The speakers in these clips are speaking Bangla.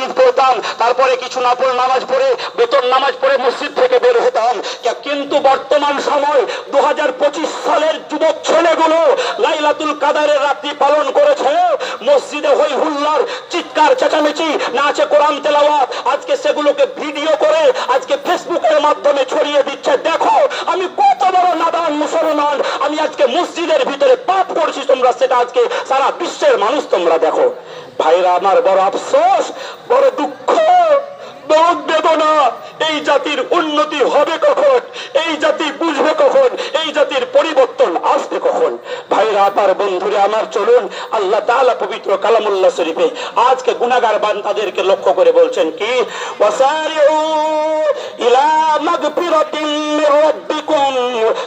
হাদিস পড়তাম তারপরে কিছু না পড়ে নামাজ পড়ে, বেতন নামাজ পড়ে মসজিদ থেকে বের হতাম। কিন্তু বর্তমান সময় দু হাজার পঁচিশ সালের যুবক ছেলেগুলো লাইলাতুল কাদারের রাত্রি পালন করেছে। মসজিদে হই হুল্লার চিৎকার, চেঁচামেচি না আছে কোরআন তেলাওয়াত। আজকে সেগুলোকে ভিডিও করে আজকে ফেসবুকের মাধ্যমে ছড়িয়ে দিচ্ছে। দেখো, আমি কত বড় নাদান মুসলমান। আমি আজকে মসজিদের ভিতরে পাপ করছি তোমরা, সেটা আজকে সারা বিশ্বের মানুষ তোমরা দেখো। ভাইরা, আমার বড় আফসোস, বড় দুঃখ। বড় বেদনা এই জাতির উন্নতি হবে কখন? এই জাতি বুঝবে কখন? এই জাতির পরিবর্তন আসবে কখন? ভাইরা, আমার বন্ধুরে, আমার চলুন, আল্লাহ তাআলা পবিত্র কালামুল্লা শরীফে আজকে গুনাহগার বান্দাদেরকে লক্ষ্য করে বলছেন কি? ইলা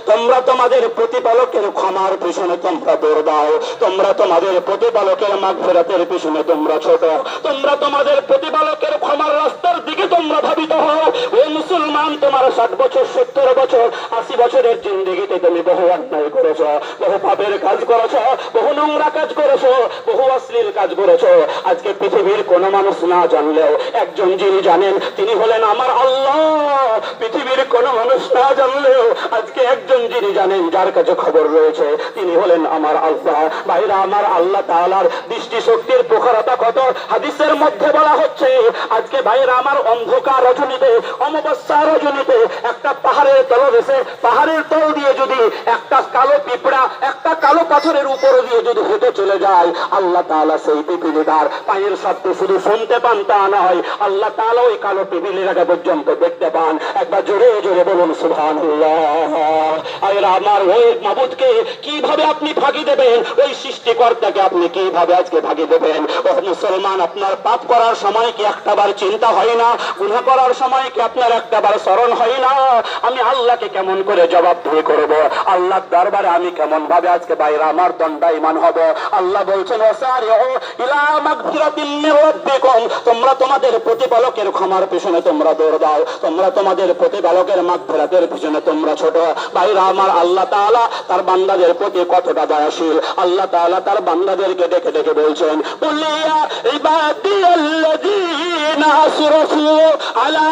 তোমরা তোমাদের প্রতিপালকের ক্ষমার পিছনে তোমরা দৌড় দাও তোমরা তোমাদের প্রতিপালকের মাগফিরাতের পিছনে তোমরা ছোট। তোমরা তোমাদের প্রতিপালকের ক্ষমার রাস্তার দিকে তোমরা ভাবিত হও। ও মুসলমান, তোমার ষাট বছর, সত্তর বছর, আশি বছরের জিন্দগিতে তুমি বহু অন্যায় করেছ, বহু পাপের কাজ করেছ, বহু নোংরা কাজ করেছ, বহু অশ্লীল কাজ করেছ। আজকে পৃথিবীর কোন মানুষ না জানলেও, একজন যিনি জানেন, তিনি হলেন আমার আল্লাহ। পৃথিবীর কোন মানুষ না জানলেও আজকে একজন যিনি জানেন, যার কাছে খবর রয়েছে, তিনি হলেন আমার আল্লাহ। বাইরা আমার আল্লাহ তাআলার দৃষ্টি শক্তির প্রখরতা কত? হাদিসের মধ্যে বলা হচ্ছে, আজকে বাইরা আমার অন্ধকার রজনীতে, অমাবস্যা রজনীতে একটা পাহাড়ের তলদেশে পাহাড়ের তল দিয়ে যদি একটা কালো পিঁপড়া, একটা কালো পাথরের উপর দিয়ে যদি হেঁটে চলে যায়, আল্লাহ তাআলা সেই পিপিলিটার পায়ের শব্দ শুধু শুনতে পান, তা নয়, আল্লাহ তাআলা ওই কালো পিপিলিটাকে পর্যন্ত দেখতে পান। একবার জোরে জোরে বলুন আর আমার ওই মাবুদকে কীভাবে আপনি ফাঁকি দেবেন? ওই সৃষ্টিকর্তাকে আপনি কীভাবে আজকে ফাঁকি দেবেন? ও মুসলমান, আপনার পাপ করার সময় কি একটাবার চিন্তা হয় না? গুনাহ করার সময় কি আপনার একটাবার স্মরণ হয় না? আমি আল্লাহকে কেমন করে জবাব দিয়ে করব? আল্লাহ দরবারে আমি কেমন ভাবে আজকে বাইরে আমার দণ্ডায়মান হব? আল্লাহ বলছেন তোমরা তোমাদের প্রতিপালকের ক্ষমার পিছনে তোমরা দৌড় দাও। তোমরা তোমাদের প্রতিপালকের মাগফিরাতের পিছনে তোমরা ছোট। বাইরে আমার আল্লাহ তালা তার বান্দাদের প্রতি কতটা দয়াশীল। আল্লাহ তালা তার বান্দাদেরকে ডেকে ডেকে বলছেন আলা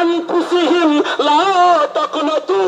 আনফুসিহিম লা তাকনাতু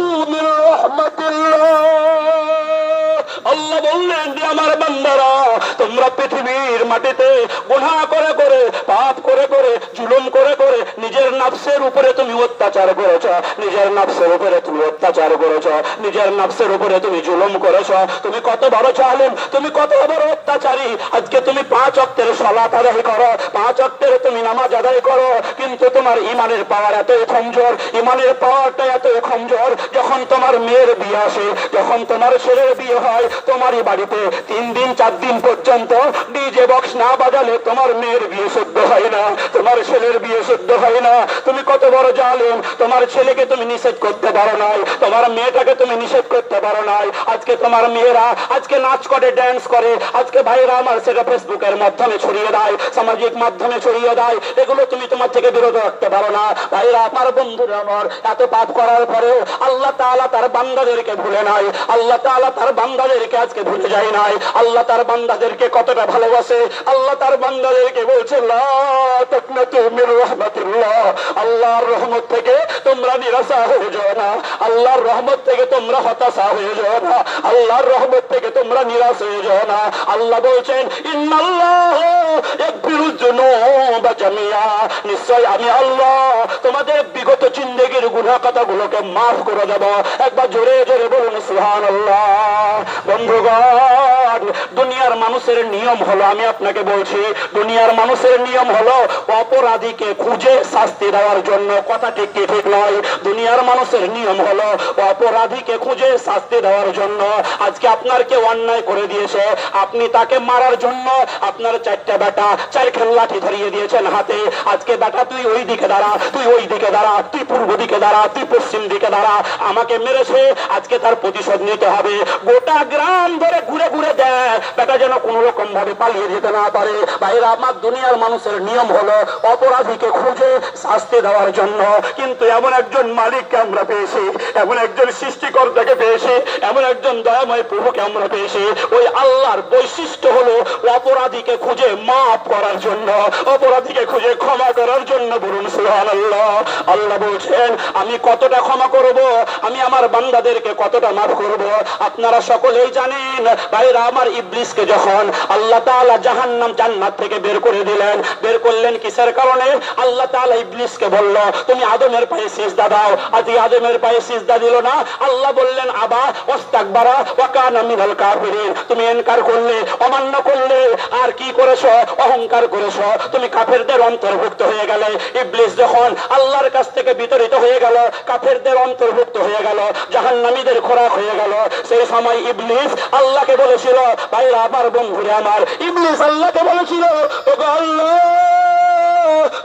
আল্লাহ বললেন যে, আমার বান্দারা, তোমরা পৃথিবীর মাটিতে গুনাহ করে করে, পাপ করে করে, জুলুম করে করে, নিজের নাফসের উপরে তুমি অত্যাচার করেছ। নিজের নাফসের উপরে তুমি অত্যাচার করেছ। নিজের নাফসের উপরে তুমি জুলুম করেছ। তুমি কত বড় চালেম তুমি কত বড় অত্যাচারী। আজকে তুমি পাঁচ অক্টের সলাত আদায় করো, পাঁচ অক্টের তুমি নামাজ আদায় করো, কিন্তু তোমার ইমানের পাওয়ার এত কমজোর, ইমানের পাওয়ারটা এত কমজোর, যখন তোমার মেয়ের বিয়ে আসে, যখন তোমার ছেলের বিয়ে হয় তোমারই বাড়িতে তিন দিন, চার দিন পর্যন্ত ডিজে বক্স না বাজালে তোমার মেয়ের বিয়ে শুদ্ধ হয় না, তোমার ছেলের বিয়ে শুদ্ধ হয় না। তুমি কত বড় জালেম, তোমার ছেলেকে তুমি নিষেধ করতে পারো নাই, তোমার মেয়েটাকে তুমি নিষেধ করতে পারো নাই। আজকে তোমার মেয়েরা আজকে নাচ করে ড্যান্স করে, আজকে ভাইরা আমার সেটা ফেসবুকের মাধ্যমে ছড়িয়ে দেয়, সামাজিক মাধ্যমে ছড়িয়ে দেয়, এগুলো তুমি তোমার থেকে বিরত রাখতে পারো না। ভাইরা, আমার বন্ধুরা আমার, এত পাপ করার পরেও আল্লাহ তাআলা তার বান্দাদেরকে ভুলে নাই, আল্লাহ তাআলা তার বান্দাদেরকে আজকে ভুলে যায় নাই। আল্লাহ তার বান্দাদেরকে কতটা ভালোবাসে। আল্লাহ তার বান্দাদেরকে বলছে আল্লাহর রহমত থেকে তোমরা নিরাশা হয়ে যাও না। আল্লাহর রহমত থেকে তোমরা হতাশা হয়ে যাও না। আল্লাহর রহমত থেকে তোমরা নিরাশ হয়ে যাও না। আল্লাহ বলছেন নিশ্চয় আমি আল্লাহ তোমাদের বিগত জিন্দেগির গুনাহ কথাগুলোকে মাফ করে দেব। একবার জোরে জোরে বলুন 정부가. বন্ধুগণ দুনিয়ার মানুষের নিয়ম হলো, আমি আপনাকে বলছি, দুনিয়ার মানুষের নিয়ম হলো অপরাধীকে খুঁজে শাস্তি দেওয়ার জন্য। কথা ঠিক কি ঠিক নয়? দুনিয়ার মানুষের নিয়ম হলো অপরাধীকে খুঁজে শাস্তি দেওয়ার জন্য। আজকে আপনার কেউ অন্যায় করে দিয়েছে, আপনি তাকে মারার জন্য আপনার চারটা বেটা চারখান লাঠি ধরিয়ে দিয়েছেন হাতে। আজকে বেটা, তুই ওই দিকে দাঁড়া, তুই ওই দিকে দাঁড়া, তুই পূর্ব দিকে দাঁড়া, তুই পশ্চিম দিকে দাঁড়া। আমাকে মেরেছে, আজকে তার প্রতিশোধ নিতে হবে। গোটা গ্রাম ধরে ঘুরে ঘুরে বেটা যেন কোনো রকম ভাবে পালিয়ে যেতে না পারে। বাইরে আমার দুনিয়ার মানুষের নিয়ম হলো, অপরাধীকে খুঁজে শাস্তি দেওয়ার জন্য। কিন্তু এমন একজন মালিককে আমরা পেয়েছি, এমন একজন সৃষ্টিকর্তাকে পেয়েছি, এমন একজন দয়াময় প্রভুকে আমরা পেয়েছি। ওই আল্লাহর বৈশিষ্ট্য হলো অপরাধীকে খুঁজে মাফ করার জন্য, অপরাধীকে খুঁজে ক্ষমা করার জন্য বলুন সুহান আল্লাহ আল্লাহ বলছেন, আমি কতটা ক্ষমা করব? আমি আমার বান্দাদেরকে কতটা মাফ করব? আপনারা সকলেই জানেন, ভাইরা আমার ইবলিসকে যখন আল্লাহ তাআলা জাহান্নাম জান্নাত থেকে বের করে দিলেন, বের করলেন কিসের কারণে? আল্লাহ তাআলা ইবলিসকে বলল, তুমি আদমের পায়ে সিজদা দাও। আজ আদমের পায়ে সিজদা দিল না। আল্লাহ বললেন, আবা, ওয়াস্তাকবারা, ওয়া কানা মিনাল কাফিরিন। তুমি ইনকার করলে, অমান্য করলে, আর কি করেছ? অহংকার করেছ। তুমি কাফেরদের অন্তর্ভুক্ত হয়ে গেলে। ইবলিস যখন আল্লাহর কাছ থেকে বিতরিত হয়ে গেল, কাফেরদের অন্তর্ভুক্ত হয়ে গেল, জাহান্নামীদের খোরাক হয়ে গেল, সেই সময় ইবলিস আল্লাহকে বলেছিল ভাইরা আমার বন্ধুরে আমার ইবলিস আল্লাহকে বলেছিল ওগো আল্লাহ!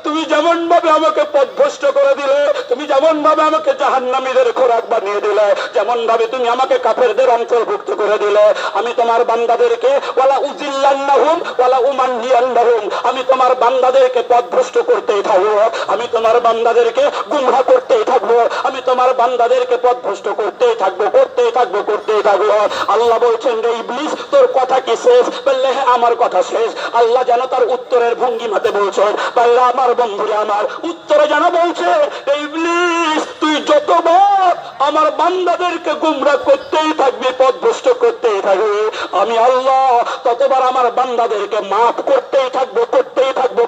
তুমি যেমন ভাবে আমাকে পথভ্রষ্ট করে দিলে, তুমি যেমন ভাবে আমাকে জাহান্নামীদের খোরাক বানিয়ে দিলে যেমন ভাবে তুমি আমাকে কাফেরদের অন্তর্ভুক্ত করে দিলে, আমি তোমার বান্দাদেরকে ওয়ালা উজিল্লান্নাহুম ওয়ালা উমান্নিয়ান্নাহুম, আমি তোমার বান্দাদেরকে পথভ্রষ্ট করতেই থাকব, আমি তোমার বান্দাদেরকে গুমরা করতেই থাকব, আমি তোমার বান্দাদেরকে পথভ্রষ্ট করতেই থাকব করতেই থাকব করতেই থাকব। আল্লাহ বলছেন যে ইবলিস, তোর কথা কি শেষ? বললে হ্যাঁ আমার কথা শেষ। আল্লাহ যেন তার উত্তরের ভঙ্গিমাতে বলছেন পাল্লা আমার বন্ধুরে আমার উত্তরে জানা বলছে তুই যতবার আমার বান্দাদেরকে গুমরা করতেই থাকবি, পথভ্রষ্ট করতেই থাকবি। আমি আল্লাহ ততবার আমার বান্দাদেরকে মাফ করতেই থাকব করতেই থাকব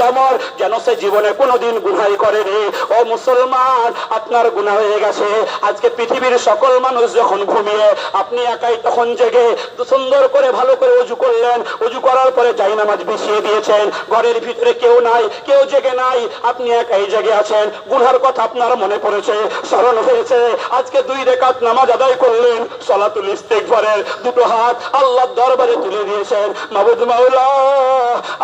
এমন যেন সে জীবনে কোনোদিন গুনাহ করেনি। ও মুসলমান, আপনার গুনাহ হয়ে গেছে। আজকে পৃথিবীর সকল মানুষ যখন ঘুমিয়ে, আপনি একাই তখন জেগে সুন্দর করে ভালো করে অজু করলেন। অজু করার পরে যাই নামাজ বিছিয়ে দিয়েছেন। ঘরের ভিতরে কেউ নাই, কেউ জেগে নাই। আপনি একাই জেগে আছেন। গুনহার কথা আপনার মনে পড়েছে, স্মরণ হয়েছে। আজকে দুই রেখাত নামাজ আদায় করলেন। সলাতুল ইস্তেগফারের দুটো হাত আল্লাহর দরবারে তুলে দিয়েছেন। মাবুদ মাওলা,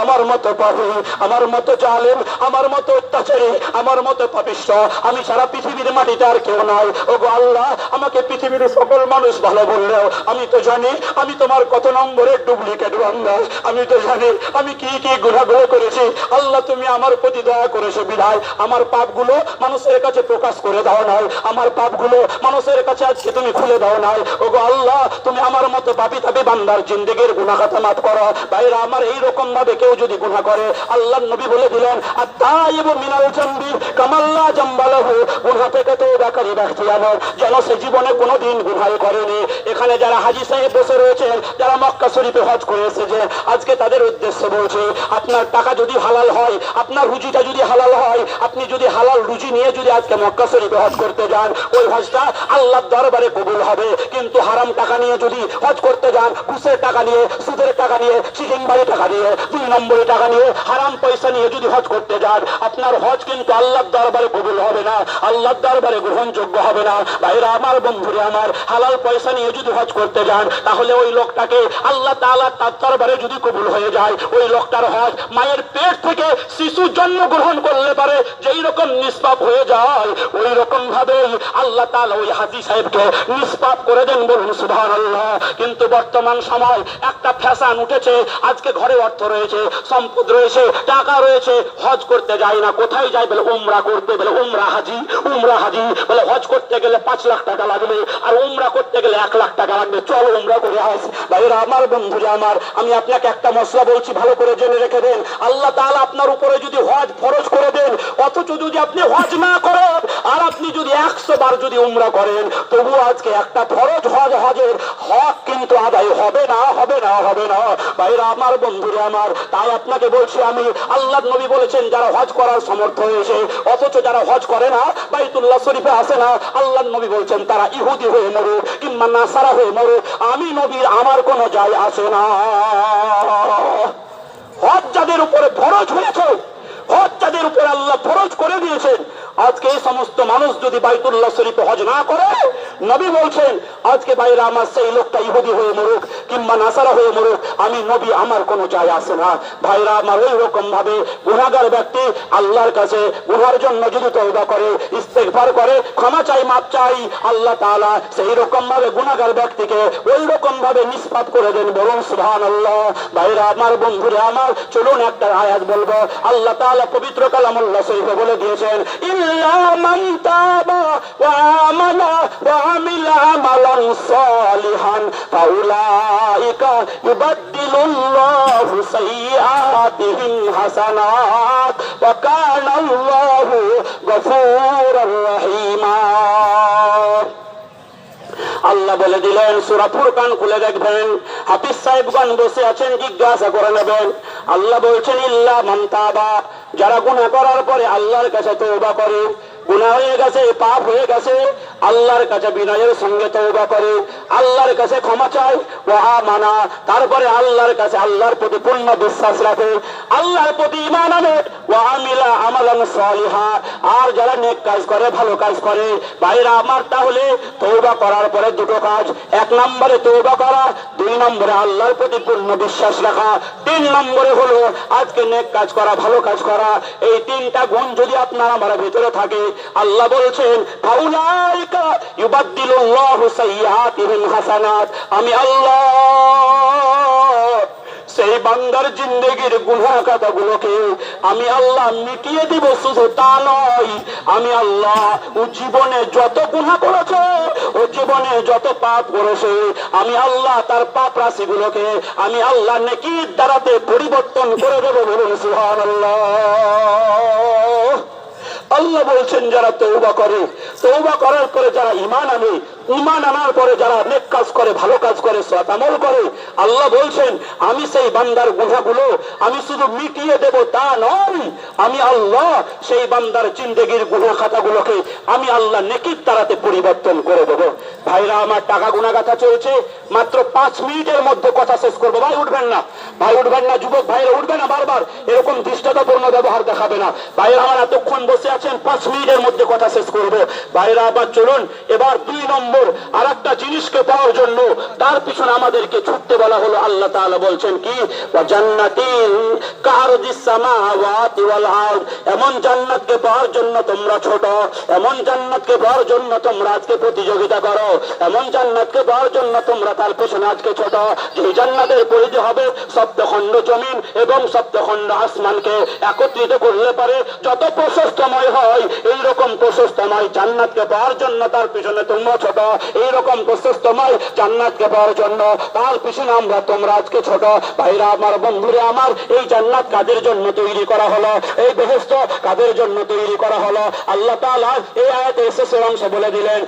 আমার মতো পাপি আমার মতো জালেম, আমার মতো অত্যাচারী, আমার মতো পাপিষ্ট, আমি সারা পৃথিবীর মাটিতে আর কেউ নাই। ও গো আল্লাহ, আমাকে পৃথিবীর সকল মানুষ ভালো বললেও, আমি তো জানি, আমি তোমার কত নম্বরের ডুপ্লিকেট বান্দা। আমি তো জানি আমি কি কি গুণাগুলো করেছি? আল্লাহ, তুমি আমার প্রতি দয়া করেছ বিধায়। আমার পাপগুলো মানুষের কাছে প্রকাশ করে দাও নাই। আমার পাপগুলো মানুষের কাছে আজকে তুমি খুলে দাও নাই। ও গো আল্লাহ, তুমি আমার মতো পাপি তাপি বান্দার জিন্দগির গুণা খাতা মাফ করো। বাইরে আমার এই রকম ভাবে কেউ যদি গুণা করে আল্লাহ নবী বলে দিলেন আর তাই মিনাল চন্দি কামাল্লা জম্বালহু। গুণা থেকে তো বেকারি ব্যক্তি আমার যেন সে জীবনে কোনোদিন গুনাই করেনি। এখানে যারা হাজি সাহেব বসে রয়েছেন, যারা মক্কা শরীফে হজ করে এসেছে, আজকে তাদের উদ্দেশ্য বলছে, আপনার টাকা যদি হালাল হয়, আপনার রুজিটা যদি হালাল হয়, আপনি যদি হালাল রুজি নিয়ে যদি আজকে মক্কা শরীফে হজ করতে যান, ওই হজটা আল্লাহর দরবারে কবুল হবে। কিন্তু হারাম টাকা নিয়ে যদি হজ করতে যান, ঘুষের টাকা নিয়ে, সুদের টাকা নিয়ে চিটিং বাড়ি টাকা নিয়ে, দুই নম্বরের টাকা নিয়ে হারাম পয়সা নিয়ে যদি হজ করতে যান, আপনার হজ কিন্তু আল্লাহর দরবারে কবুল হবে না, আল্লাহর দরবারে গ্রহণযোগ্য হবে না। ভাইরা, আমার বন্ধুরে, আমার হালাল পয়সা নিয়ে যদি হজ করতে যান, তাহলে ওই লোকটাকে আল্লাহ তাআলা তার দরবারে যদি কবুল হয়ে যায় ওই লোকটার হজ মায়ের পেট থেকে শিশু জন্ম গ্রহণ করলে পারে, যেই রকম নিষ্পাপ হয়ে যায়, ওই রকম ভাবে আল্লাহ তাআলা ওই হাজি সাহেবকে নিষ্পাপ করে দেন বলুন, সুবহানাল্লাহ। কিন্তু বর্তমান সময় একটা ফ্যাশন উঠেছে, আজকে ঘরে অর্থ রয়েছে, সম্পদ রয়েছে, টাকা রয়েছে, হজ করতে যায় না, কোথায় যায় বলে উমরা করতে বলে উমরা হাজি উমরা হাজি, বলে হজ করতে গেলে পাঁচ লাখ টাকা লাগবে, আর উমরা করতে গেলে এক লাখ টাকা লাগবে, চল উমরা করে আস। ভাইরা, আমার বন্ধুরা, আমার, আমি আপনাকে একটা মশলা বলছি ভালো করে জেনে রেখে দেন। আল্লাহ তাআলা আপনার উপরে যদি হজ ফরজ করে দেন, অথচ যদি আপনি হজ না করেন, আর আপনি যদি একশো বার যদি উমরা করেন তবু আজকে একটা ফরজ হজ, হজের হক কিন্তু আদায় হবে না হবে না হবে না। ভাইরা, আমার বন্ধুরা আমার, তাই আপনাকে বলছি আমি আল্লাহ নবী বলেছেন, যারা হজ করার সমর্থ হয়েছে, অথচ যারা হজ করে না, বাইতুল্লাহ শরীফে আসে না আল্লাহ নবী বলছেন, তারা ইহুদি হয়ে মরুক কিংবা নাসারা হয়ে মরুক আমি নবীর, আমার কোনো যায় আসে না। হজ যাদের উপরে ফরজ হয়েছে। হজ যাদের উপরে আল্লাহ ফরজ করে দিয়েছেন। আজকে এই সমস্ত মানুষ যদি বাইতুল্লাহ শরীফে হজ না করে, নবী বলছেন, আজকে বাইরে আমার সেই লোকটা ইহুদি হয়ে মরুক কিংবা নাসারা হয়ে মরুক, আমি নবী, আমার কোনো যায় আসে না। ভাইরা আমার ওই রকম ভাবে গুণাগার ব্যক্তি, আল্লাহর কাছে গুনার জন্য যদি তৌবা করে, ইস্তেগফার করে, ক্ষমা চাই মাপ চাই, আল্লাহ তাআলা সেই রকম ভাবে গুণাগার ব্যক্তিকে ওই রকম ভাবে নিষ্পাত করে দেন বরং বলুন সুবহানাল্লাহ। ভাইরা আমার বন্ধুরে আমার, চলুন একটা আয়াত বলব। আল্লাহ তাআলা পবিত্র কালামুল্লাহ শরীফে বলে দিয়েছেন কানা আল্লাহু বলে দিলেন, সুরা ফুরকান খুলে দেখবেন, হাফিজ সাহেবগণ বসে আছেন, জিজ্ঞাসা করে নেবেন। আল্লাহ বলছেন ইল্লা মান্তাবা যারা গুণা করার পরে আল্লাহর কাছে তৌবা করে গুনাহ হয়ে গেছে, পাপ হয়ে গেছে, আল্লাহর কাছে বিনয়ের সঙ্গে তওবা করে, আল্লাহর কাছে ক্ষমা চায় ওহা মানা, তারপরে আল্লাহর কাছে আল্লাহর প্রতি পূর্ণ বিশ্বাস রাখে, আল্লাহর প্রতি ইমান আনে, ওয়া আমিলা আমালান সালিহা, আর যারা নেক কাজ করে, ভালো কাজ করে, ভাইরা আমার, তাহলে তৌবা করার পরে দুটো কাজ, এক নম্বরে তৌবা করা, দুই নম্বরে আল্লাহর প্রতি পূর্ণ বিশ্বাস রাখা, তিন নম্বরে হলো আজকে নেক কাজ করা, ভালো কাজ করা, এই তিনটা গুণ যদি আপনার আমার ভিতরে থাকে আল্লাহ বলছেন হাসানাত। আমি আল্লাহ, সেই বান্দার জিন্দগির গুনা কথাগুলোকে আমি আল্লাহ মিটিয়ে দিব, শুধু তা নয়, আমি আল্লাহ ও জীবনে যত গুণা করেছে, ও জীবনে যত পাপ করেছে, আমি আল্লাহ তার পাপ রাশিগুলোকে আমি আল্লাহ নেকির দ্বারাতে পরিবর্তন করে দেবো বলুন সুবহানাল্লাহ। আল্লাহ বলছেন যারা তৌবা করে তৌবা করার পরে যারা ইমান আনে ইমান আনার পরে যারা নেক কাজ করে, ভালো কাজ করে, সৎ আমল করে, আল্লাহ বলছেন, আমি সেই বান্দার গুণাগুলো আমি শুধু মিটিয়ে দেব তা নয়। আমি আল্লাহ সেই বান্দার জিন্দগির গুণা খাতাগুলোকে আমি আল্লাহ নেকির তারাতে পরিবর্তন করে দেবো। ভাইরা, আমার টাকা গুণা গাথা চলছে। মাত্র পাঁচ মিনিটের মধ্যে কথা শেষ করব। ভাই, উঠবেন না। ভাই, উঠবেন না। যুবক ভাইরা, উঠবে না বারবার। এরকম দৃষ্টতাপূর্ণ ব্যবহার দেখাবে না। ভাইরা, আমার এতক্ষণ বসে আছেন, পাঁচ মিনিটের মধ্যে কথা শেষ করব। ভাইরা, আবার চলুন। এবার দুই নম্বর আর একটা জিনিসকে পাওয়ার জন্য তার পিছনে আমাদেরকে ছুটতে বলা হলো, আল্লাহ বলছেন কি? এমন জান্নাতকে পাওয়ার জন্য তোমরা ছোট, এমন জান্নাতকে পাওয়ার জন্য তোমরা আজকে প্রতিযোগিতা করো, এমন জান্নাতকে পাওয়ার জন্য তোমরা তার পেছনে আজকে ছোট। যে জান্নাতের পরিধি হবে সপ্তখণ্ড জমিন এবং সপ্তখণ্ড আসমানকে একত্রিত করলে পারে। যত প্রশস্তময় হয়, এইরকম প্রশস্তময় জান্নাতকে পাওয়ার জন্য তার পিছনে তোমরা ছোট। এই রকম প্রশস্তময় জান্নাতকে পাওয়ার জন্য। তার পিছনে আমরা তোমরা আজকে ছোট। ভাইরা, আমার বন্ধুরে, আমার এই জান্নাত কাদের জন্য তৈরি করা হলো? এই বেহেস্ত কাদের জন্য তৈরি করা হলো? আল্লাহ তাআলা এই আয়াতে শেষের অংশ বলে দিলেন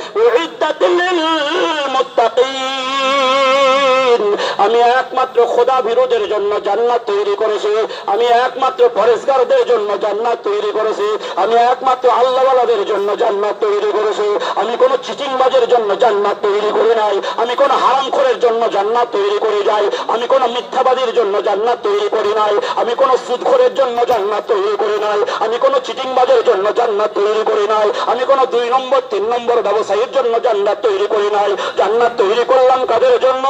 আমি একমাত্র খোদা বিরোধের জন্য জান্নাত তৈরি করেছি। আমি একমাত্র পরেশগারদের জন্য জান্নাত তৈরি করেছি। আমি একমাত্র আল্লাহওয়ালাদের জন্য জান্নাত তৈরি করেছি। আমি কোনো চিটিংবাজের জন্য জান্নাত তৈরি করি নাই আমি কোনো হারামখোরের জন্য জান্নাত তৈরি করে যাই আমি কোনো মিথ্যাবাদীর জন্য জান্নাত তৈরি করি নাই আমি কোনো সুদখোরের জন্য জান্নাত তৈরি করি নাই আমি কোনো চিটিংবাজের জন্য জান্নাত তৈরি করি নাই আমি কোনো দুই নম্বর তিন নম্বর ব্যবসায়ীর জন্য জান্নাত তৈরি করি নাই জান্নাত তৈরি করলাম কাদের জন্য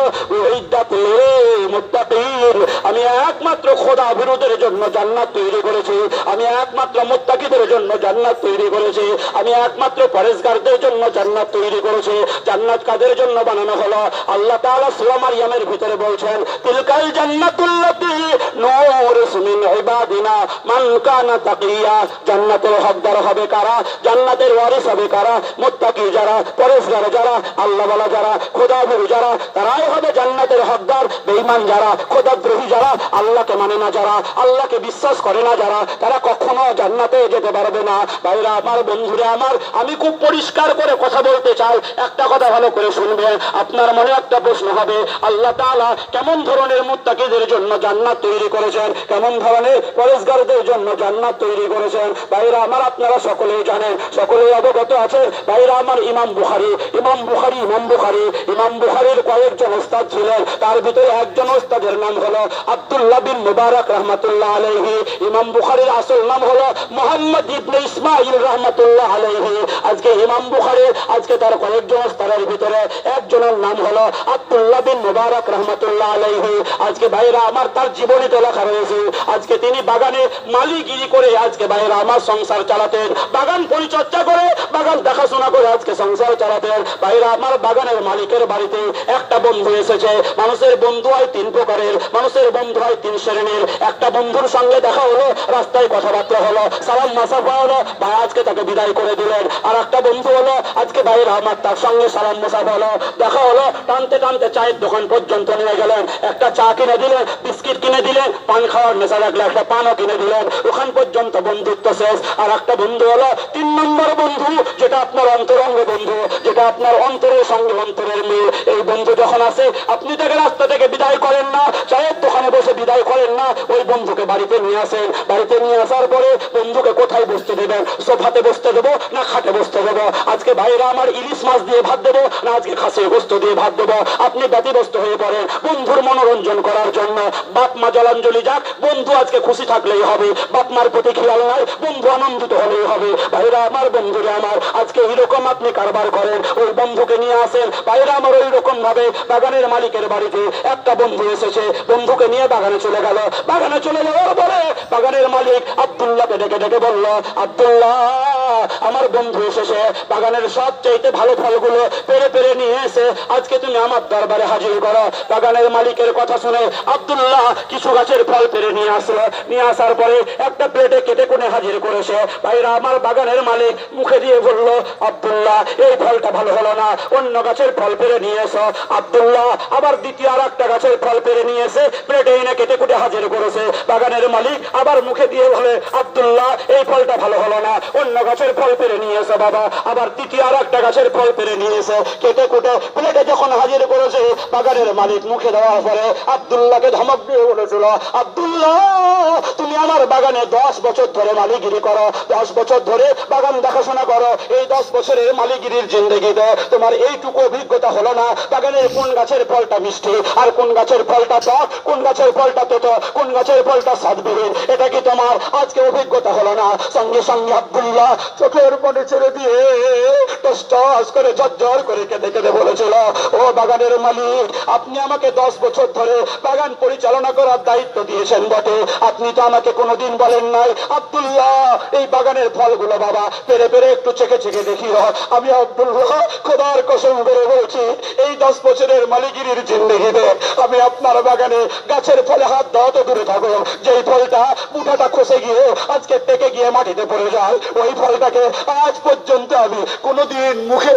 আমি একমাত্র খোদা বিরোধের জন্য জান্নাত তৈরি করেছি আমি একমাত্র মুত্তাকিদের জন্য জান্নাত তৈরি করেছি আমি একমাত্র পরেশগারদের জন্য জান্নাত তৈরি করেছি জান্নাত কাদের জন্য বানানো হলো? আল্লাহ তাআলা সূরা মারইয়ামের ভিতরে বলছেন, তিলকাল জান্নাতুল্লাতী নূরুসু মিন ইবাদিনা মান কানা তাকিয়া। জান্নাতের হকদার হবে কারা? জান্নাতের ওয়ারিস হবে কারা? মুত্তাকি যারা, পরেশগার যারা, আল্লাহওয়ালা যারা খোদাভীরু যারা, তারাই হবে জান্নাতের হকদার। বেঈমান যারা, খোদাদ্রোহী যারা, আল্লাহকে মানে না যারা, আল্লাহকে বিশ্বাস করে না যারা, তারা কখনো জান্নাতে যেতে পারবে না। ভাইরা, আমার বন্ধুরা, আমার, আমি খুব পরিষ্কার করে কথা বলতে চাই। একটা কথা ভালো করে শুনবেন আপনার মনে একটা প্রশ্ন হবে, আল্লাহ তাআলা কেমন ধরনের মুত্তাকিদের জন্য জান্নাত তৈরি করেছেন? কেমন ধরনের পরেশগারদের জন্য জান্নাত তৈরি করেছেন? ভাইরা আমার, আপনারা সকলেই জানেন, সকলেই অবগত আছে ভাইরা আমার ইমাম বুখারি ইমাম বুখারি ইমাম বুখারি। ইমাম বুখারির কয়েকজন ওস্তাদ ছিলেন, তার ভিতরে একজন ওস্তাদের নাম হলো আব্দুল্লাহ বিন মুবারক রহমতুল্লাহ আলাইহি। ইমাম বুখারীর আসল নাম হলো মোহাম্মদ ইবনে ইসমাইল রহমতুল্লাহ আলাইহি। আজকে ইমাম বুখারীর আজকে তার কয়েকজন ওস্তাদের ভিতরে একজনের নাম হলো আব্দুল্লাহ বিন মুবারক রহমতুল্লাহ আলাইহি। আজকে ভাইরা আমার তার জীবনীতে লেখা রয়েছে, আজকে তিনি বাগানে মালিগিরি করে আজকে ভাইরা আমার সংসার চালাতেন। বাগান পরিচর্যা করে, বাগান দেখাশোনা করে আজকে সংসার চালাতেন। ভাইরা আমার বাগানের মালিকের বাড়িতে একটা বন্ধু এসেছে, মানুষের বন্ধু হয় তিন প্রকারের, মানুষের বন্ধু হয় তিন শ্রেণির। একটা বন্ধুর সঙ্গে দেখা হলো, রাস্তায় কথাবার্তা হলো, সালাম মাসাফা হলো, ভাই আজকে তাকে বিদায় করে দিলেন। আর একটা বন্ধু হলো, আজকে ভাইয়ের আমার তার সালাম মুসাফা হলো, দেখা হলো, টানতে টানতে চায়ের দোকান পর্যন্ত নিয়ে গেলেন। একটা চা কিনে দিলেন, বিস্কিট কিনে দিলেন, পান খাওয়ার নেশা রাখলে একটা পানও কিনে দিলেন। ওখান পর্যন্ত বন্ধুত্ব শেষ। আর একটা বন্ধু হলো তিন নম্বর বন্ধু, যেটা আপনার অন্তরঙ্গ বন্ধু, যেটা আপনার অন্তরের সঙ্গে অন্তরের মিল এই বন্ধু যখন আসে, আপনি তাকে রাস্তা থেকে বিদায় করেন না, চায়ের দোকানে বসে বিদায় করেন না, ওই বন্ধুকে বাড়িতে নিয়ে আসেন। বাড়িতে নিয়ে আসার পরে বন্ধুকে কোথায় বসতে দেবেন? সোফাতে বসতে দেবো না খাটে বসতে দেবো? আজকে ভাইরা আমার ইলিশ মাছ দিয়ে ভাত দেবো, না আজকে খাসির গোস্ত দিয়ে ভাত দেবো। আপনি ব্যতিব্যস্ত হয়ে পড়েন। বন্ধুর মনোরঞ্জন করার জন্য বাপ মা জলাঞ্জলি যাক। বন্ধু আজকে খুশি থাকলেই হবে। বাপ মার প্রতি খেয়াল নাই। বন্ধু আনন্দিত হলেই হবে। ভাইরা আমার বন্ধুরে আমার, আজকে এইরকম আপনি কারবার করেন, ওই বন্ধুকে নিয়ে আসেন। ভাইরা আমার ওই রকম ভাবে বাগানের মালিকের বাড়িতে একটা বন্ধু এসেছে। বন্ধুকে নিয়ে বাগানে চলে গেল। বাগানে চলে যাওয়ার পরে বাগানের মালিক আব্দুল্লাহকে ডেকে ডেকে বলল, আব্দুল্লাহ, আমার বন্ধু এসেছে। বাগানের সব চাইতে ভালো ফলগুলো পেরে পেরে নিয়ে এসে আজকে তুমি আমার দরবারে হাজির করো। বাগানের মালিকের কথা শুনে আব্দুল্লাহ কিছু গাছের ফল পেরে নিয়ে আসলো। নিয়ে আসার পরে একটা প্লেটে কেটে কোণে হাজির করেছে। ভাইরা, আমার বাগানের মালিক মুখে দিয়ে বলল, আব্দুল্লাহ, এই ফলটা ভালো হলো না। অন্য গাছের ফল পেরে নিয়ে এসো। আব্দুল্লাহ আবার দ্বিতীয় আর একটা গাছের ফল পেরে নিয়ে এসে প্লেটে এনে কেটে কুটে হাজির করেছে। বাগানের মালিক আবার মুখে দিয়ে বলে, আবদুল্লাহ, এই ফলটা ভালো হলো না। অন্য গাছের ফল পেরে নিয়ে এসো বাবা। আবার তৃতীয় আর একটা গাছের ফল পেরে নিয়ে এসে কেটে কুটে প্লেটে যখন হাজির করেছে, বাগানের মালিক মুখে দেওয়ার পরে আব্দুল্লাহকে ধমক দিয়ে বলেছিল, আব্দুল্লাহ, তুমি আমার বাগানে দশ বছর ধরে মালিগিরি করো, দশ বছর ধরে বাগান দেখাশোনা করো। এই দশ বছরের মালিগিরির জিন্দগিতে তোমার এইটুকু অভিজ্ঞতা হলো না। বাগানের কোন গাছের ফলটা মিষ্টি, আর কোন গাছের ফলটা টক কোন গাছের ফলটা তেতো, কোন গাছের ফলটা সাদবিহীন এটা কি তোমার আজকে অভিজ্ঞতা হলো না? সঙ্গে সঙ্গে আবদুল্লাহ চোখের মনে ছেড়ে দিয়ে টস টস করে ঝরঝর করে কেঁদে কেঁদে বলেছিল, ও বাগানের মালিক, আপনি আমাকে দশ বছর ধরে বাগান পরিচালনা করার দায়িত্ব দিয়েছেন বটে। আপনি তো আমাকে কোনোদিন বলেন নাই, আব্দুল্লাহ, এই বাগানের ফলগুলো বাবা, পেরে পেরে একটু চেকে চেকে দেখিও আমি আব্দুল্লাহ, খোদার কসম করে বলছি, এই দশ বছরের মালিগিরির জিন্দগিতে আমি আপনার বাগানে গাছের ফলে হাত দেওয়া তো দূরে থাকো। যেই ফলটা মুঠাটা খসে গিয়ে আজকে টেকে গিয়ে মাটিতে পড়ে যায়, ওই ফলটাকে আজ পর্যন্ত আমি কোনোদিন মুখে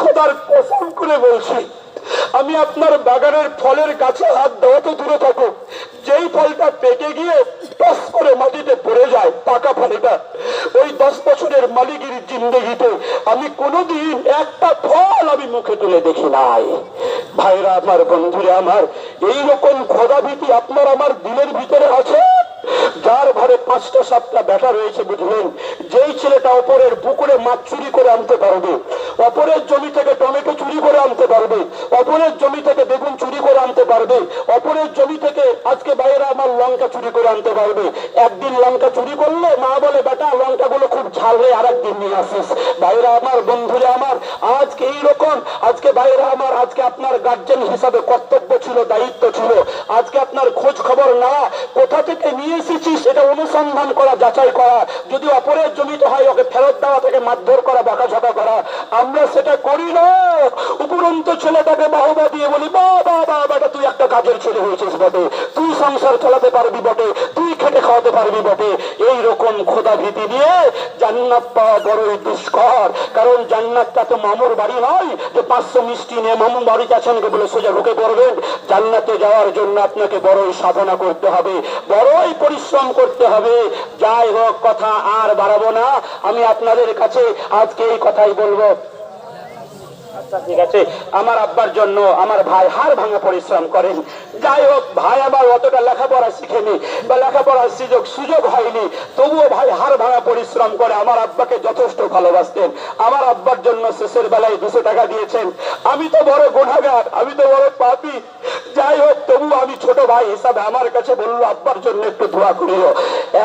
খোদার কসম করে বলছি, আমি আপনার বাগানের ফলের গাছে হাত দেওয়া তো দূরে থাকুক। যেই ফলটা পেকে গিয়ে টস করে মাটিতে পড়ে যায়, পাকা ফলটা, ওই দশ বছরের মালিগির জিন্দগিতে আমি কোনোদিন একটা ফল আমি মুখে তুলে দেখি নাই। ভাইরা, আমার বন্ধুরা, আমার এই রকম খোদাভীতি আপনার আমার দিলের ভিতরে আছে? যার ঘরে পাঁচটা, সাতটা ব্যাটা রয়েছে, বুঝলেন? যেই ছেলেটা অপরের পুকুরে মাছ চুরি করে আনতে পারবে, অপরের জমি থেকে টমেটো চুরি করে আনতে পারবে, অপরের জমি থেকে বেগুন চুরি করে আনতে পারবে, অপরের জমি থেকে আজকে বাইরে আমার লঙ্কা চুরি করে আনতে পারবে। একদিন লঙ্কা চুরি করলে মা বলে, বেটা লঙ্কা গুলো ঝাল আর একদিন নিয়ে আসিস। আমার, বন্ধুরা আমার, আজকে এইরকম, আজকে আমার, আজকে আপনার গার্জেন হিসাবে কর্তব্য ছিল, দায়িত্ব ছিল। আজকে আপনার খোঁজ খবর না, কোথা থেকে নিয়ে এসেছিস এটা অনুসন্ধান করা, যাচাই করা। যদি অপরের জমিতে হয়, ওকে ফেরত দেওয়া থেকে মারধর করা, বাঁকাঝাঁকা করা। আমরা সেটা করি না। উপরন্ত ছেলেটাকে বাহবা দিয়ে বলি তুই একটা কাজের ছেলে হয়েছিস বটে। তুই সংসার চালাতে পারবি বটে। তুই খেটে খাওয়াতে পারবি বটে। এই রকম খোদা ভীতি দিয়ে জান্নাত পাওয়া বড়ই দুষ্কর। কারণ জান্নাতটা তো মামুর বাড়ি নয়, যে পাঁচশো মিষ্টি নিয়ে মামু বাড়িতে আছেন বলে সোজা ঢুকে পড়বেন। জান্নাতে যাওয়ার জন্য আপনাকে বড়ই সাধনা করতে হবে, বড়ই পরিশ্রম করতে হবে। যাই হোক, কথা আর বাড়াবো না। আমি আপনাদের কাছে আজকে এই কথাই বলব। আচ্ছা ঠিক আছে। আমার আব্বার জন্য আমার ভাই হার ভাঙা পরিশ্রম করেন। যাই হোক ভাই আমার অতটা লেখাপড়া শিখেনি বা লেখাপড়ার সুযোগ সুযোগ হয়নি। তবুও ভাই হার ভাঙা পরিশ্রম করে আমার আব্বাকে যথেষ্ট ভালোবাসতেন। আমার আব্বার জন্য শেষের বেলায় দুশো টাকা দিয়েছেন। আমি তো বড় গুণাগার, আমি তো বড় পাপি। যাই হোক তবু আমি ছোট ভাই হিসাবে আমার কাছে বলল, আব্বার জন্য একটু দোয়া করিও।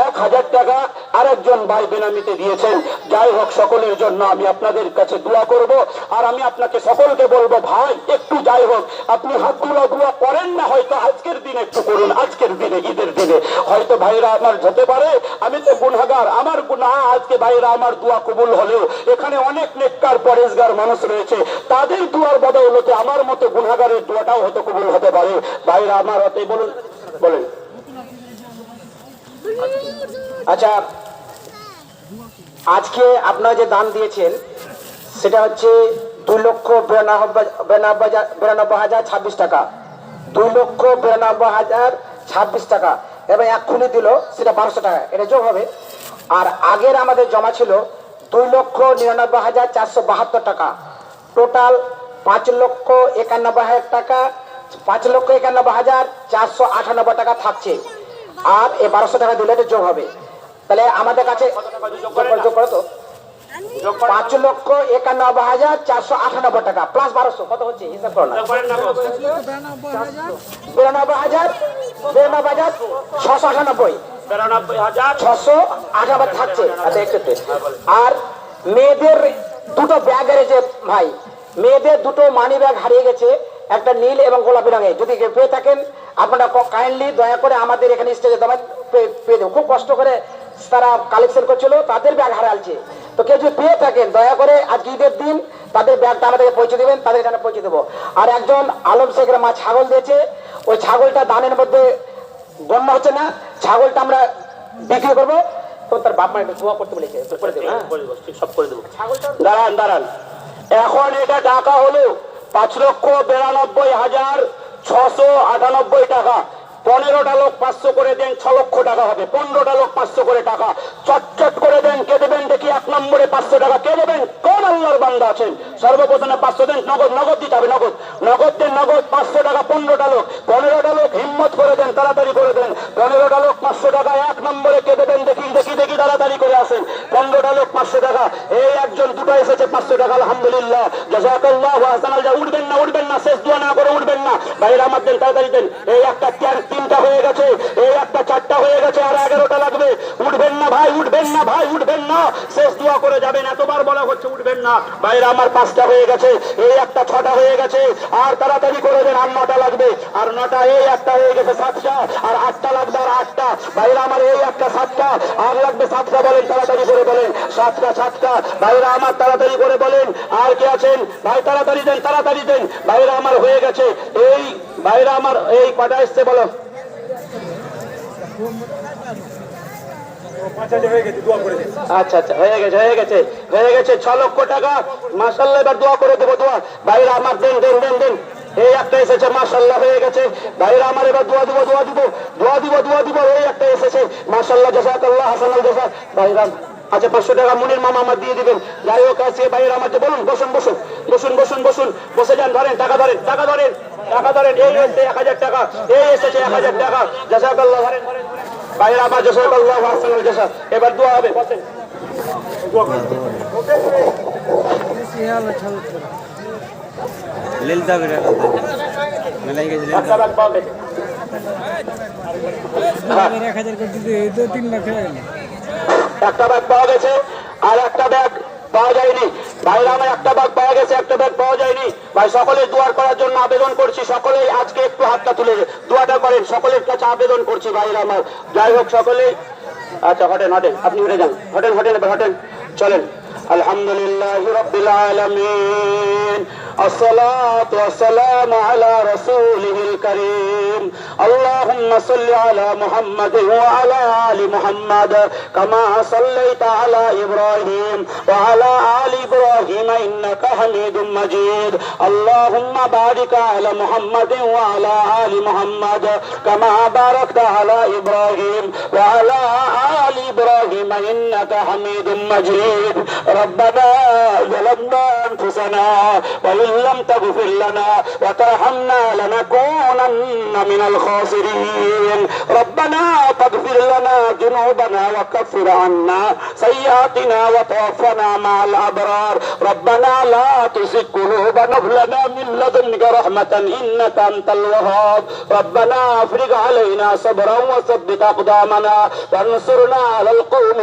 এক হাজার টাকা আরেকজন ভাই বেনামিতে দিয়েছেন। যাই হোক সকলের জন্য আমি আপনাদের কাছে দোয়া করব। আর আমি আপনাকে সকলকে বলব, ভাই, একটু যাই হোক। আপনি হাত তুলা দোয়া করেন না, হয়তো আজকের দিনে একটু করুন। আজকের দিনে, ঈদের দিনে। হয়তো ভাইরা আমার যেতে পারে। আমি তো গুনাগার আমার গুনাহ আজকে ভাইরা আমার দোয়া কবুল হলেও এখানে অনেক নেককার, পরেশগার মানুষ রয়েছে। তাদের দুয়ার বদৌলতে আমার মতো গুনাগারের দোয়াটাও হয়তো কবুল হতে পারে। ভাইরা আমার হতে বলুন। বলেন। আচ্ছা আজকে আপনারা যে দান দিয়েছেন, সেটা হচ্ছে দুই লক্ষ বিরানব্বই হাজার- ছাব্বিশ টাকা। দুই লক্ষ বিরানব্বই হাজার ছাব্বিশ টাকা। এবং এক্ষুনি দিল সেটা বারোশো টাকা। এটা যোগ হবে। আর আগের আমাদের জমা ছিল দুই লক্ষ নিরানব্বই হাজার চারশো বাহাত্তর টাকা। টোটাল পাঁচ লক্ষ একানব্বই হাজার টাকা পাঁচ লক্ষ একানব্বই হাজার চারশো আটানব্বই টাকা থাকছে। আর এ বারোশো টাকা দিলে এটা যোগ হবে। তাহলে আমাদের কাছে যোগ করো তো? পাঁচ লক্ষ একানব্বই হাজার চারশো আটানব্বই টাকা। প্লাস বারোশো, কত হচ্ছে? হিসাব করো বিরানব্বই হাজার বিরানব্বই হাজার ছশো আটানব্বই। ছশো আটানব্বই থাকছে। আচ্ছা। আর মেয়েদের দুটো ব্যাগ যে ভাই, মেয়েদের দুটো মানি ব্যাগ হারিয়ে গেছে, একটা নীল এবং গোলাপি রঙে যদি পেয়ে থাকেন, আপনারা কাইন্ডলি দয়া করে আমাদের এখানে স্টেজে পেয়ে দেবো। খুব কষ্ট করে তারা কালেকশন করছিল, তাদের ব্যাগ হারালছে তো কেউ যদি পেয়ে থাকেন দয়া করে আজ ঈদের দিন তাদের ব্যাগটা আমাদেরকে পৌঁছে দেবেন তাদের এখানে পৌঁছে দেবো। আর একজন আলম শেখের মা ছাগল দিয়েছে ওই ছাগলটা দানের মধ্যে গণ্য হচ্ছে না ছাগলটা আমরা বিক্রি করব। তার বাপ মা একটু দোয়া করতে বলেছে করে দেবো হ্যাঁ। সব করে দেবো। দাঁড়ান দাঁড়ান। এখন এটা টাকা হলো পাঁচ লক্ষ বিরানব্বই হাজার ছশো আটানব্বই টাকা। পনেরোটা লোক পাঁচশো করে দেন, ছ লক্ষ টাকা হবে। পনেরোটা লোক পাঁচশো করে টাকা। চটচট করে দেন, কে দেবেন দেখি? এক নম্বরে পাঁচশো টাকা। কে দেবেন? কোন আল্লাহর বান্ধা আছেন? সর্বপ্রথমে পাঁচশো দেন, নগদ নগদ দিতে হবে, নগদ। নগদ দেন, নগদ, পাঁচশো টাকা, পনেরোটা লোক। পনেরোটা লোক হিম্মত করে দেন, তাড়াতাড়ি করে দেন। পনেরোটা লোক পাঁচশো টাকা, এক নম্বরে কে দেবেন দেখি দেখি দেখি, তাড়াতাড়ি করে আসেন। পনেরোটা লোক পাঁচশো টাকা। এই একজন দুটো এসেছে, পাঁচশো টাকা, আলহামদুলিল্লাহ। জাজাকাল্লাহ হাসানাল যা উঠবেন না উঠবেন না, শেষ দোয়া না করে উঠবেন না। বাইরে আমার দেন, তাড়াতাড়ি দেন। এই একটা তিনটা হয়ে গেছে। এই একটা চারটা হয়ে গেছে, আর এগারোটা লাগবে। উঠবেন না, ভাই, উঠবেন না, ভাই, উঠবেন না। শেষ দোয়া করে যাবেন, এতবার বলা হচ্ছে উঠবেন না। বাইরে আমার পাঁচটা হয়ে গেছে, এই একটা ছটা হয়ে গেছে, আর তাড়াতাড়ি করে দেন, আর নটা লাগবে। আর নটা, এই একটা হয়ে গেছে সাতটা, আর আটটা লাগবে, আর আটটা। বাইরে আমার এই একটা সাতটা, আর লাগবে সাতটা বলেন, তাড়াতাড়ি করে বলেন। সাতটা সাতটা। বাইরে আমার তাড়াতাড়ি করে বলেন, আর কে আছেন? ভাই, তাড়াতাড়ি দেন তাড়াতাড়ি দেন। বাইরে আমার হয়ে গেছে, এই বাইরে আমার এই কটা এসছে, বলো। পাঁচশো টাকা মুনির মামা আমার দিয়ে দিবেন। যাই হোক আছে বাইরে আমার বলুন, বসুন বসুন বসুন বসুন বসুন। বসে যান, ধরেন, টাকা ধরেন টাকা ধরেন টাকা ধরেন, এই এসেছে এক হাজার টাকা, এই এসেছে এক হাজার টাকা। জাসাক আল্লাহ ধরেন ধরেন। বাইরে আবার জাসাক আল্লাহ হাসান এবার দোয়া হবে বসেন লিলতা বিরাট মেলাই গেছে এক হাজার করে দিতে তো তিন লাখ একটা ব্যাগ পাওয়া গেছে আর একটা ব্যাগ পাওয়া যায়নি ভাইরা আমার একটা ব্যাগ পাওয়া গেছে একটা ব্যাগ পাওয়া যায়নি ভাই সকলের দুয়ার করার জন্য আবেদন করছি সকলেই আজকে একটু হাতটা তুলে দুয়াটা করেন সকলের কাছে আবেদন করছি ভাইরা আমার যাই হোক সকলেই আচ্ছা হটেন হটেন আপনি উঠে যান হটেন হটেন এবার হটেন চলেন الحمد لله رب العالمين الصلاة والسلام على رسوله الكريم اللهم صل على محمد وعلى آل محمد كما صليت على إبراهيم وعلى آل إبراهيم إنك حميد مجيد. اللهم بارك على محمد وعلى آل محمد كما باركت على إبراهيم وعلى آل إبراهيم إنك حميد مجيد. ربنا ظلمنا أنفسنا وإن لم تغفر لنا وترحمنا لنكونن من الخاسرين. ربنا فاغفر لنا ذنوبنا وكفر عنا سيئاتنا وتوفنا مع الأبرار. ربنا لا تزغ قلوبنا لنا من لدنك رحمة إنك أنت الوهاب. ربنا أفرغ علينا صبرا وثبت أقدامنا وانصرنا على القوم